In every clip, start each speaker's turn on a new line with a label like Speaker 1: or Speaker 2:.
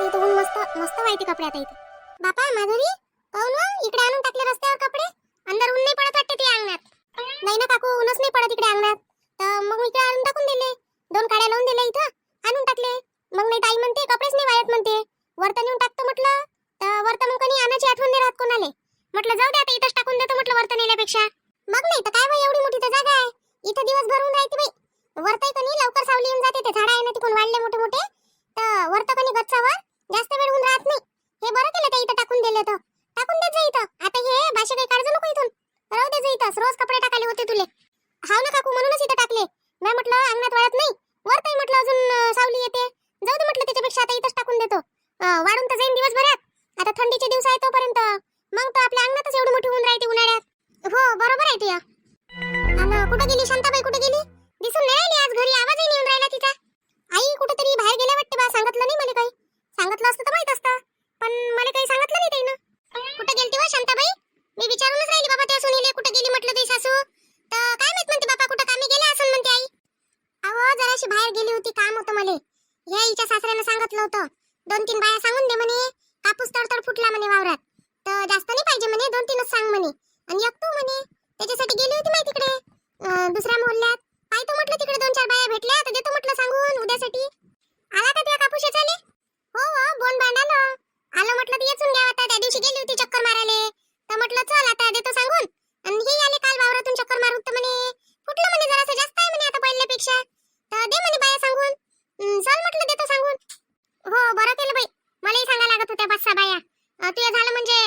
Speaker 1: मस्त इथं मस्त मस्त वाईते कपडे आता इथे. बापा माधुरी काहून ना इकडे आणून टाकले रस्त्यावर कपडे. अंदर ऊन नाही पडत वाटते ते अंगणात. नाही ना काकू ऊनच नाही पडत इकडे अंगणात. तर मग इकडे आणून टाकून दिले. दोन काड्या लावून दिले इथं आणून टाकले. मग नाही ताई म्हणते कपडेच नाही वाळत म्हणते. वरतं नेऊन टाकतो म्हटलं तर वरतं मग कोणी आणायची आठवण नाही राहत कोणाले. म्हटलं जाऊ दे आता इथंच टाकून देतो म्हटलं वरतं नेल्यापेक्षा मग नाही तर काय बाई एवढी मोठी तर जागा आहे. इथं दिवस भरून राहते बाई. वरतही कोणी लवकर सावली येऊन जाते ते झाड आहे ना तिकडून वाढले मोठे मोठे तर वरतं कोणी गच्चावर जास्त वेळ होऊन राहत नाही. हे बरं केलं ते इथं टाकून दिलं तर. टाकून देत जा इथं. आता हे भाषे काही काढजो नको इथून. राहू दे जा इथं रोज कपडे टाकाले होते तुले. हाव ना काकू म्हणूनच इथं टाकले. मी म्हटलं अंगणात वाळत नाही. वर काही म्हटलं अजून सावली येते. जाऊ दे म्हटलं त्याच्यापेक्षा आता इथंच टाकून देतो. वाढून तर जाईन दिवसभरात. आता थंडीचे दिवस आहे तो हे हिच्या सासऱ्यानं सांगितलं होतं दोन तीन बाया सांगून दे म्हणे. कापूस तडतड फुटला म्हणे वावरात. तर जास्त नाही पाहिजे म्हणे दोन तीनच सांग म्हणे. आणि एक तू म्हणे. त्याच्यासाठी गेली होती माहिती तिकडे. अं, दुसऱ्या मोहल्ल्यात. पाहतो म्हटलं तिकडे दोन चार बाया भेटल्या तर देतो म्हटलं सांगून उद्यासाठी. आला का त्या कापूस चाले हो हो बोन बांड आलं आलं म्हटलं तर येचून घ्या आता. त्या दिवशी गेली होती चक्कर मारायला. तर म्हटलं चल आता देतो सांगून. आणि हे आले काल वावरात चक्कर मारून तर म्हणे फुटलं म्हणे जरासं जास्त आहे म्हणे आता पहिल्यापेक्षा तर दे म्हणे बाया सांगून हं, चल म्हटलं देतो सांगून हो बरं केलं बाई मलाही सांगा लागत होत्या पाच सहा बाया अं, तुझं झालं म्हणजे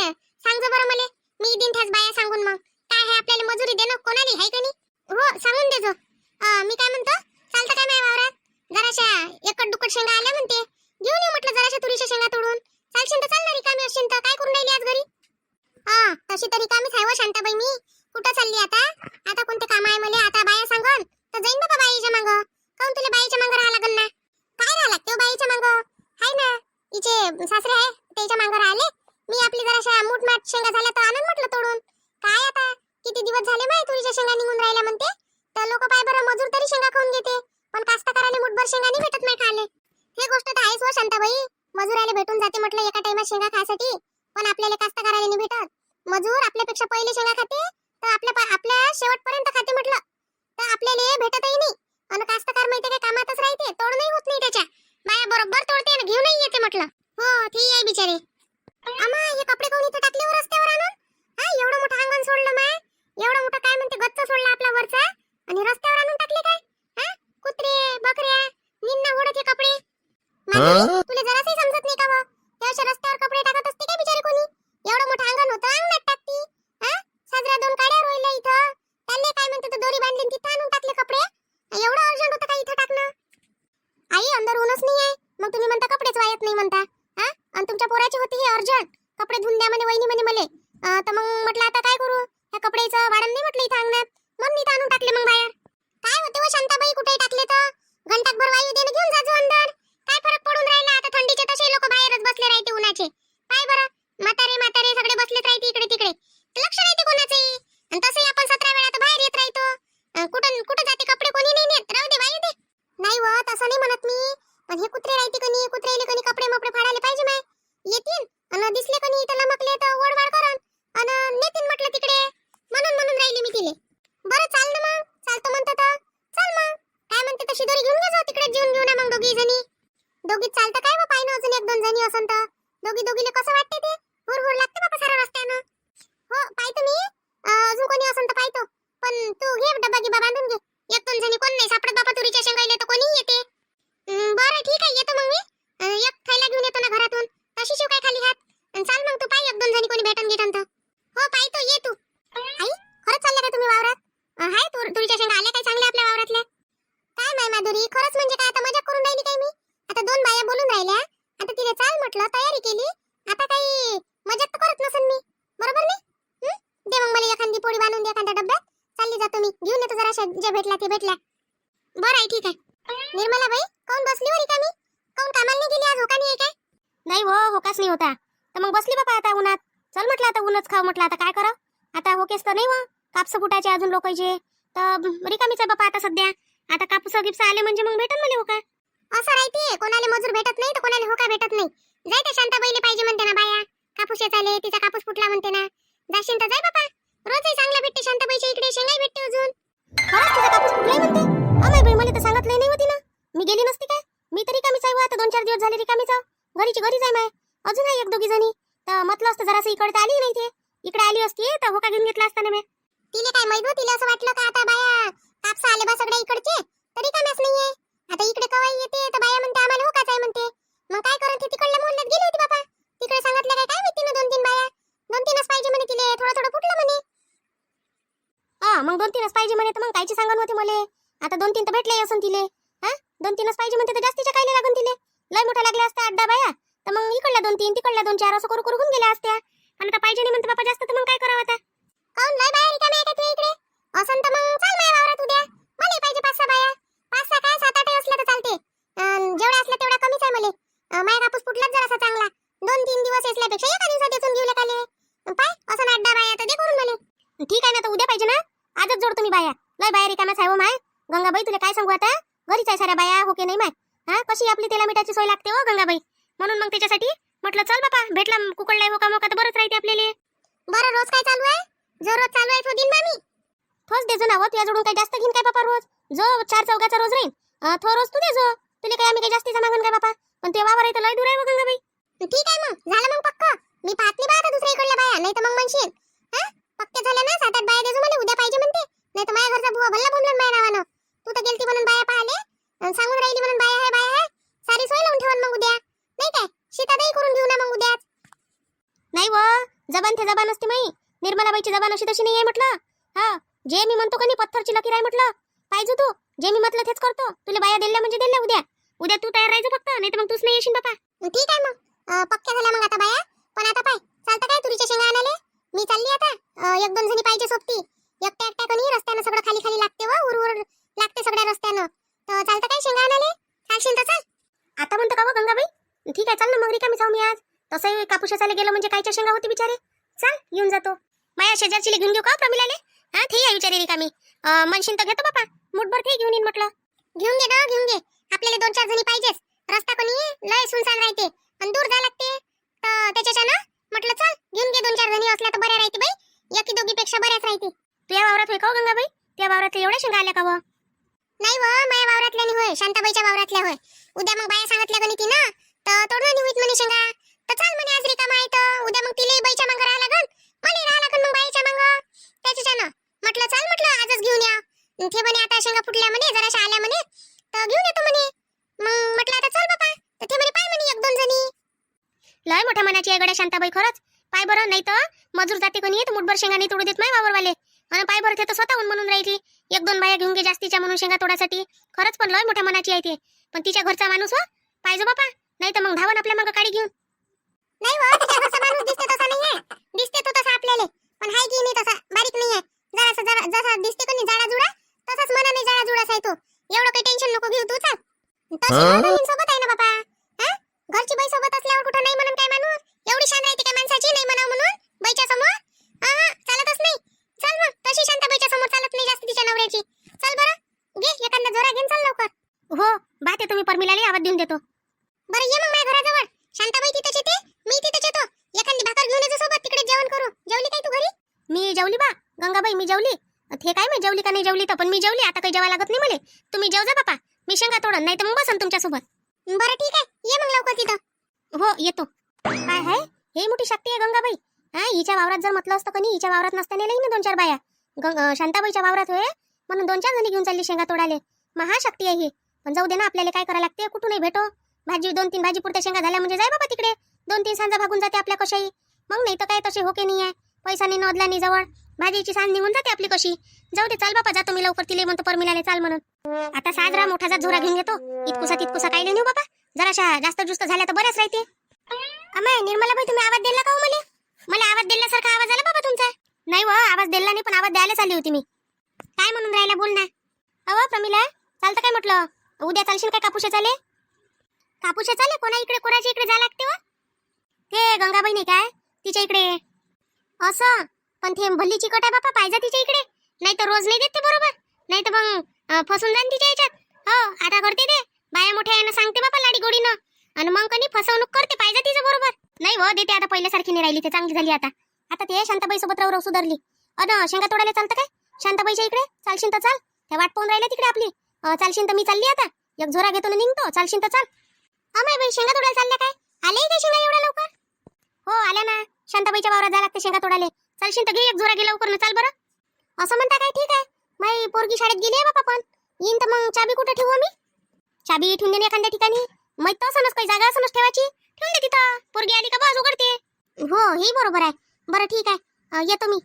Speaker 1: सांग बरं मले मी दिन त्याच बाया सांगून मग काय आहे आपल्याला मजुरी देणं कोणाली आहे का नाही हो सांगून देजो अं, मी काय म्हणतो चालतं काय माझ्या वावरात जराशा एकट दुकट शेंगा आल्या म्हणते घेऊन येऊ म्हटलं जराशा तुरीच्या शेंगा तोडून चालशील रिकामी असेल तर काय करून राहिली आज घरी? हा तशी तरी कामीच आहे व शांताबाई मी. कुठं चालली आता? आता कोणते काम आहे मला? आता बाया सांगन. तर जाईन बाबा बाईच्या मांग. काऊन तुला बाईच्या मांग राहा लागल ना? काय राहा लागते हो बाईच्या मांग? हाय ना इचे सासरे आहे त्याच्या मांग राहिले. मी आपली जराशा मूठमाठ शेंगा झाल्या तर आणून म्हटलं तोडून. काय आता? किती दिवस झाले माय तुरीच्या शेंगा निघून राहिल्या म्हणते? तर लोक पाय बरं मजूर तरी शेंगा खाऊन घेते. पण कास्तकाराने मुठभर शेंगा नाही भेटत नाही खाले हे गोष्ट तर आहेच व शांताबाई. मजुराले भेटून जाते म्हटलं एका टाइमात शेंगा खासाठी पण आपल्याला कास्तकाराले नाही भेटत. मजूर आपल्यापेक्षा पहिले शेंगा खाते तर आपल्या आपल्या शेवटपर्यंत खाते म्हटलं. तर आपल्याला भेटतही नाही. आणि कास्तकार माहिती काय कामातच राहते तोड नाही होत नाही त्याच्या. बाया बरोबर तोडते आणि घेऊनही येते म्हटलं. हो ठीक आहे बिचारे. अमा हे कपडे कोणी इथं टाकले वर रस्त्यावर आणून? हा एवढं मोठं अंगण सोडलं माय. एवढं मोठं काय म्हणते गच्च सोडला आपला वरचा. आणि रस्त्यावर आणून टाकले काय? हा कुत्रे बकऱ्या निन्ना ओढत हे कपडे. आणि तुमच्या पोराची होती ही अर्जंट. कपडे धुवून द्या म्हणे वहिनी म्हणे मले. तर मग म्हटलं आता काय करू? ह्या कपड्याचं वाढण नाही म्हटलं इथं अंगणात. मग मी आणून टाकले मग बाहेर. काय होते व शांताबाई कुठे टाकले तर? घंटाभर वायू दे घेऊन जाजो अंदर. काय फरक पडून राहिला? आता थंडीचे तसे लोक बाहेरच बसले राहते उन्हाचे. काय बरं? म्हातारे म्हातारे सगळे बसलेच राहते इकडे तिकडे. लक्ष राहते कोणाचे आणि तसंही आपण सतरा वेळा तर बाहेर येत राहतो. कुठं कुठं जाते? कपडे कोणी नाही नेत. राहू दे वायू दे. नाही व तसं नाही म्हणत मी. पण हे कुत्रे राहते कनी म्हटलं तयारी केली. आता काही मजाक तर करत नसन मी. बरोबर नाही? दे मग मला एखादी पोळी बांधून दे एखाद्या डब्यात. चालली जातो मी घेऊन येतो जरा जे भेटला ते भेटल्या. बरं आहे ठीक आहे. निर्मला बाई काऊन बसली वरी का मी? काऊन कामाला नाही गेली आज? होका नाही काय? नाही हो होकाच नाही होता. तर मग बसली बाबा आता उन्हात. चल म्हटलं आता ऊनच खाव म्हटलं. आता काय करा? आता होकेस तर नाही हो. कापसं फुटायचे अजून लोक तर रिकामीच आहे आता सध्या. आता कापूस गिप्स आले म्हणजे मग भेटत मला होका असं राहते. कोणाला मजूर भेटत नाही तर कोणाला होका भेटत नाही? जाय त्या शांताबाईले पाहिजे म्हणते ना बाया. कापूस येचाले तिचा कापूस फुटला म्हणते ना. जाशील तर जाय बापा. रोजही चांगलं भेटते शांताबाईच्या इकडे शेंगाई भेटते अजून. खरंच कापूस फुटलाय म्हणते? अमाय बाई मला तर सांगितलंय नाही होती ना. मी गेली नसती काय? मी तरी कमीच आहे आता दोन चार दिवस झाले रिकामीच घरीची घरीच आहे माय. अजून आहे एक दोघी जणी. तर म्हटलं असतं जरासं इकडे आली नाही ते. इकडे आली असती तर होका घेऊन घेतला असता ना मी. तिला काय माहीत हो, तिला असं वाटलं का आता बाया कापसा आले बा सगळ्या इकडचे? तरी कामच नाहीये. आता इकडे कवाई येते तर बाया म्हणते आम्हाला होकाच आहे म्हणते. मग काय करत ती तिकडल्या मोहल्ल्यात गेली होती बाबा. तिकडे सांगितलं काय काय माहिती ना दोन तीन बाया? दोन तीनच पाहिजे म्हणे तिले. थोडं थोडं फुटलं म्हणे. हा मग दोन तीनच पाहिजे म्हणे तर मग कायची सांगत होते मले. आता दोन तीन तर भेटले असून तिले. हा? दोन तीनच पाहिजे म्हणते तर जास्तीच्या कायले लागून तिले? लय मोठा लागल्या असता अड्डा बाया. तर मग इकडल्या दोन तीन तिकडल्या दोन चार असं करू करून गेल्या असत्या. आणि आता पाहिजे नाही म्हणते बाबा जास्त तर मग काय करावं आता? काऊन लय बाया रिकाम्या आहे का तुझ्या इकडे? असं तर मग चाल माझ्या वावरात उद्या मला पाहिजे पाच सहा बाया पाच सहा काय सात आठ असल्या तर चालते अन् जेवढ्या असल्या तेवढ्या कमीच आहे मले अं, माझ्या कापूस फुटलाच जरासा चांगला दोन तीन दिवस असल्यापेक्षा एका दिवसात येऊन घेऊ काले पाय असं अड्डा बाया तर दे करून मले ठीक आहे ना तर उद्या पाहिजे ना? आजच जोडतो मी बाया. लय बाया रिकाम्याच आहे हो माय. गंगाबाई तुला काय सांगू आता? घरीच आहे साऱ्या बाया हो की नाही माय? हा? कशी आपली तेला मिठाची सोय लागते हो गंगाबाई? म्हणून मग त्याच्यासाठी म्हटलं चल बापा भेटला कुकडला हो का मोका तर बरंच राहते आपल्याला. बरं रोज काय चालू आहे? जो रोज चालू आहे तो दिन बा मी थोच देजो ना हो तुझ्या जोडून काही जास्त घेईन काय बापा रोज? जो चार चौघाचा रोज राहील तो रोज तू देजो तुला काय आम्ही काही जास्तीचा मागून काय बापा? पण ते वावर आहे तर लय दूर आहे हो गंगाबाई. ठीक आहे मग. झालं मग पक्क. मी पाहत नाही पाहता दुसऱ्या इकडल्या बाया नाही तर मग म्हणशील हा पक्के झाले ना सात आठ बाया देजो मला उद्या पाहिजे म्हणते नाही तर माझ्या घरचा बुवा भल्ला बोलून माझ्या नावानं तू तर गेलती म्हणून बाया पाहिले अन् सांगून राहिली म्हणून बाया आहे बाया आहे सारी सोय लावून ठेवन मग उद्या नाही काय शेतातही करून घेऊ ना मग उद्या नाही व जबान ते जबान असते माई निर्मलाबाईची जबान अशी तशी नाही आहे म्हटलं? हा जे मी म्हणतो का नाही पत्थरची लकीर आहे म्हटलं. पाहिजे तू जे मी म्हटलं तेच करतो. तुला बाया दिल्या म्हणजे दिल्या उद्या. उद्या तू तयार राहायचं फक्त नाही तर मग तूच नाही येशील बापा. ठीक आहे मग. पक्क्या झाल्या मग आता बाया. पण आता पाय चालतं काय तुरीच्या शेंगा आणाले मी चालली आता. एक दोन जणी पाहिजे सोबती. एकट्या एकट्या कणी रस्त्यानं सगळं खाली खाली लागते व उर उर लागते सगळ्या रस्त्यानं. तर चालतं काय शेंगा आणाले चालशील तर चाल. आता म्हणतो का व गंगाबाई? ठीक आहे चाल ना मग रिकामी जाऊ मी आज. तसंही कापूसाला गेलं म्हणजे कायच्या शेंगा होती बिचारे. चाल येऊन जातो. माझ्या शेजारची घेऊन घेऊ का हो प्रमिलाले? हा ते आहे विचारे का मी. म्हणशील तर घेतो बापा. मुठभर ते घेऊन येईन म्हटलं. घेऊन घे ना घेऊन घे. आपल्याला दोन चार जणी पाहिजेच. रस्ता कोणी? लय सुनसान राहते. आणि दूर जा लागते. तर त्याच्याच्या ना म्हटलं चल घेऊन घे दोन चार जणी. असल्या तर बऱ्या राहते बाई. एकी दोघी पेक्षा बऱ्याच राहते. तुझ्या वावरात होय का हो गंगाबाई? त्या वावरात एवढ्या शेंगा आल्या का व? नाही व माझ्या वावरातल्या नाही होय. शांताबाईच्या वावरातल्या होय. उद्या मग बाया सांगितल्या गणिती ना तर तोडणं होईत म्हणे शेंगा तर चाल म्हणे आज रिकामा आहे तर उद्या मग तिले बाईच्या मागं राहा लागन मला राहा लागन मग बाईच्या मागं त्याच्याच्यानं म्हटलं चाल म्हटलं आजच घेऊन या ते म्हणे आता शेंगा फुटल्या म्हणे जराशा आल्या म्हणे तर घेऊन येतो म्हणे. मग म्हटलं आता चल बाबा तर ते म्हणे पाय म्हणे एक दोन जणी. लय मोठ्या मनाची आहे गड्या शांताबाई खरंच. पाय बरं नाही तर मजूर जाते कोणी येत मुठभर शेंगा नाही तोडू देत नाही वावरवाले. आणि पाय बरं ते तर स्वतःहून म्हणून राहिली. एक दोन बाया घेऊन गे जास्तीच्या म्हणून शेंगा तोडासाठी. खरंच पण लय मोठ्या मनाची आहे ते. पण तिच्या घरचा माणूस हो? पाहिजे बापा. नाही तर मग धावन आपल्या मग काडी घेऊन. नाही हो तिच्या घरचा माणूस दिसते तसा नाहीये. दिसते तो तसा आपल्याला. पण हाय की नाही तसा बारीक नाहीये. जरासा जरा जसा दिसते कोणी जाडा जुडा तसाच मनाने जाडा जुडाच आहे तो. एवढं काही टेन्शन नको घेऊ तू चाल. तशी सोबत आहे ना बापा. हा? घरची बाई सोबत असल्यावर कुठं नाही म्हणून काय माणूस एवढी शान राहते काय माणसाची नाही म्हणावं म्हणून? बाईच्या समोर? हा चालतच नाही. चल मग तशी शांताबाईच्या समोर चालत नाही जास्त तिच्या नवऱ्याची. चल बरं. घे एखादा जोरा घेऊन चल लवकर. हो बाते तुम्ही परमिलाले आवाज देऊन देतो. बरं ये मग माझ्या घराजवळ. शांताबाई तिथेच येते. मी तिथेच येतो. एखादी भाकर घेऊन येतो सोबत तिकडे जेवण करू. जेवली काय तू घरी? मी जेवली बा. गंगाबाई मी जेवली. ते काय मी जेवली का नाही जेवली तर पण मी जेवली आता काही जेवा लागत नाही मला. तुम्ही जेव जा बापा. मी शेंगा तोडन नाही तर मग बसन तुमच्यासोबत बरं ठीक आहे. ये मग लवकर तिथं. हो येतो. काय आहे? हे मोठी शक्ती आहे गंगाबाई. हा हिच्या वावरात जर म्हटलं असतं कनी हिच्या वावरात नसताना नाही ना दोन चार बाया. गंग शांताबाईच्या वावरात होय. म्हणून दोन चार जणी घेऊन चालली शेंगा तोडाले महाशक्ती आहे ही. पण जाऊ दे ना आपल्याला काय करायला लागते? कुठूनही भेटो. भाजी दोन तीन भाजी पुरत्या शेंगा झाल्या म्हणजे जाय बाबा तिकडे. दोन तीन सांजा भागून जाते आपल्या कशाही. मग नाही तर काय तसे होके नाही आहे पैसा नाही नोदला नाही जवळ. भाजीची सांज निघून जाते आपली कशी. जाऊ दे चाल बापा जातो मी लवकर तिले म्हणतो परमिलाने चाल म्हणून. आता साजरा मोठा जात झोरा घेऊन घेतो इतकुसा तितकुसा काही नेऊ हो बाबा जराशा जास्त जुस्त झाल्या तर बऱ्याच राहते अमाय निर्मला भाई तुम्ही आवाज दिला का हो मला? मला आवाज दिल्यासारखा आवाज आला बाबा तुमचा. नाही व आवाज दिला नाही पण आवाज द्यायलाच आली होती मी. काय म्हणून राहिला बोल ना. अहो प्रमिला चालतं काय म्हटलं? उद्या चालशील काय कापूस चाले कापूस चाले कोणा इकडे कोणाच्या इकडे जायला लागते व? ते गंगाबाई नाही काय? तिच्या इकडे. असं? पण ते भल्ली चिकट आहे बापा पाहिजे तिच्या इकडे. नाही तर रोज नाही देत ते बरोबर. नाही तर मग फसून जाईन तिच्या याच्यात. हो आता करते ते. बाया मोठ्या यानं सांगते बापा लाडी गोडीनं. आणि मग कधी फसवणूक करते पाहिजे तिचं हो देते आता पहिल्यासारखी नाही राहिली ते चांगली झाली आता. आता ते शांताबाई सोबत राहू राहू सुधारली. अन शेंगा तोडायला चालतं काय? शांताबाईच्या इकडे? चालशील तर चाल. त्या वाट पाहून राहिल्या तिकडे आपली. चालशील तर मी चालली आता. एक झोरा घेतो ना निघतो चालशील तर चाल. अमाय बाई शेंगा तोडायला चालल्या काय? आले काय शेंगा एवढ्या लवकर? हो आल्या ना. शांताबाईच्या वावरात जायला लागते शेंगा तोडाले चालशील तर घे एक झोरा गेला लवकर ना चाल बरं. असं म्हणता काय ठीक आहे? माई पोरगी शाळेत गेली आहे बापा पण. येईन तर मग चाबी कुठे ठेवू आम्ही? चाबी ठेवून देणे एखाद्या ठिकाणी. मग तर असं काही जागा असं ठेवायची. ठेवून दे तिथं. पोरगी आली का बस उघडते. हो हे बरोबर आहे. बरं ठीक आहे. येतो मी.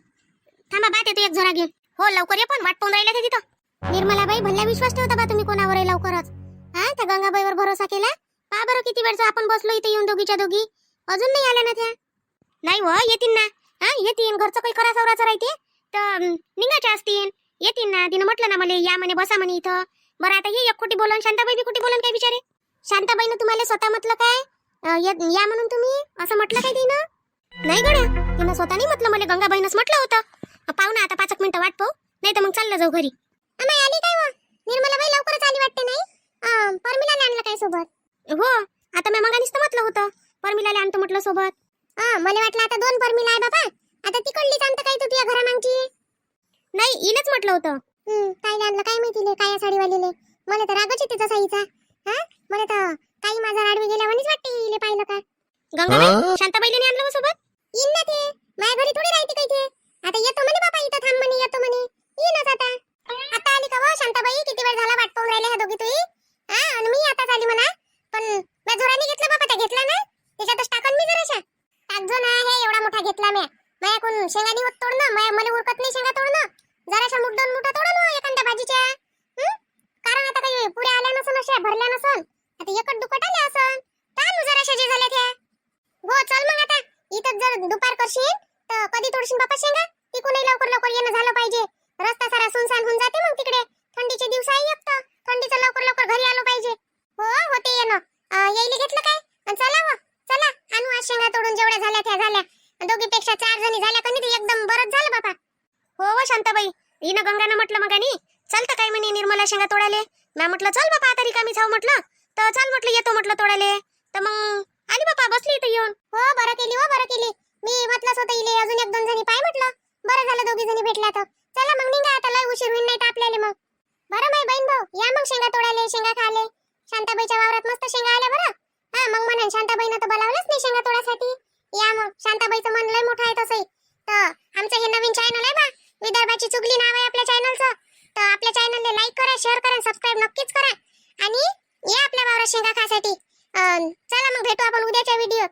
Speaker 1: थांबा बात येतो एक झोरा घेऊन. हो लवकर ये पण वाट पाहून राहिल्या ते तिथं. निर्मलाबाई भल्ला विश्वास ठेवता बा तुम्ही कोणावर आहे लवकरच. हा त्या गंगाबाईवर भरोसा केला? पा बरं किती वेळचा आपण बसलो इथे येऊन दोघीच्या दोघी. अजून नाही आल्या ना त्या. नाही व येतील ना. हा येतील घरचं काही खरा सवराचं राहते. तर निघायचे निघायच्या असतील येतीन ना तिनं म्हटलं ना मला या म्हणे बसा म्हणे इथं. बरं आता हे एक कुठे बोलून. शांताबाई बी बोलून काय बिचारे? शांताबाईनं तुम्हाला स्वतः म्हटलं काय? या म्हणून तुम्ही? असं म्हटलं काय तिनं? नाही गड्या. तिनं स्वतः नाही म्हटलं मला. गंगाबाईनंच म्हटलं होतं. पाहू ना आता पाच एक मिनिटं वाट पाहू. नाही तर मग चाललं जाऊ घरी. नाही आली काय हो निर्मलाबाई लवकरच आली वाटते नाही? परमिलाने आणलं काय सोबत? हो आता मी मगानीच तर म्हटलं होतं. परमिलाने आणतो म्हटलं सोबत. हा मला वाटलं आता दोन परमिला आहे बाबा. आता तिकडलीच आणतं काय तू तुझ्या घरा मागची नाही इलेच म्हटलं होतं. काय आणलं काय माहिती काय साडीवालीले. मला तर रागच येते तसा हिचा हा मला तर काही माझा राडवी गेल्यावानीच वाटते इले पाहिलं का गंगाबाई शांताबाईने आणलं हो सोबत येईन ना ते माझ्या घरी थोडी राहते काही ते आता येतो म्हणे बाबा इथं थांब म्हणे येतो म्हणे येईनच आता आता आली का व शांताबाई किती वेळ झाला वाट पाहून राहिले ह्या दोघी तुही हा आणि मी आताच आली म्हणा पण मी जोराने घेतला बाबा त्या घेतला ना त्याच्यातच टाकन मी जराशा टाकजो ना हे एवढा मोठा घेतला म्या माया कोण शेंगानी होत तोडणं माया मला उरकत नाही शेंगा तोडणं. जराशा मुठ दोन मुठा तोडा ना एखाद्या भाजीच्या. कारण आता काही पुऱ्या आल्या नसन अशा भरल्या नसन. आता एकट दुकट आल्या असन. टाळू जराशा जे झाल्या त्या. हो चल मग आता. इथं जर दुपार करशील तर कधी तोडशील बापा शेंगा? तिकूनही लवकर लवकर येणं झालं पाहिजे. रस्ता सारा सुनसान होऊन जाते मग तिकडे. थंडीचे दिवस आहे एक तर. थंडीचं लवकर लवकर घरी आलो पाहिजे. हो होते येणं. येईल घेतलं काय? चला व. चला आणू आज शेंगा तोडून जेवढ्या झाल्या त्या झाल्या. दोघीपेक्षा चार जणी झाल्या का नाही एकदम बरंच झालं बाबा हो व शांताबाई हिनं गंगानं म्हटलं मग आणि चालतं काय म्हणे निर्मला शेंगा तोडाले म्या म्हटलं चल बापा आता रिकामी जाऊ म्हटलं. तर चल म्हटलं येतो म्हटलं तोडाले तर मग आली बापा बसली इथं येऊन. हो बरं केली हो बरं केली. मी म्हटलं स्वतः इले अजून एक दोन जणी पाय म्हटलं. बरं झालं दोघी जणी भेटल्या तर. चला मग निघा आता लय उशीर होईल नाही तर आपल्याला मग. बरं माय बहीण भाऊ या मग शेंगा तोडाले शेंगा खाले शांताबाईच्या वावरात मस्त शेंगा आल्या बरं. हा मग म्हणा शांताबाईनं तर बोलावलंच नाही शेंगा तोडासाठी या मग. शांताबाईचं मन लय मोठं आहे तसंही. तर आमचं हे नवीन चॅनल आहे बा. विदर्भाची चुगली नाव आहे आपल्या चॅनलचं तर आपल्या चॅनलला लाईक करा शेअर करा सबस्क्राईब नक्कीच करा. आणि या आपल्या वावरात शेंगा खासाठी चला मग भेटू आपण उद्याच्या व्हिडिओ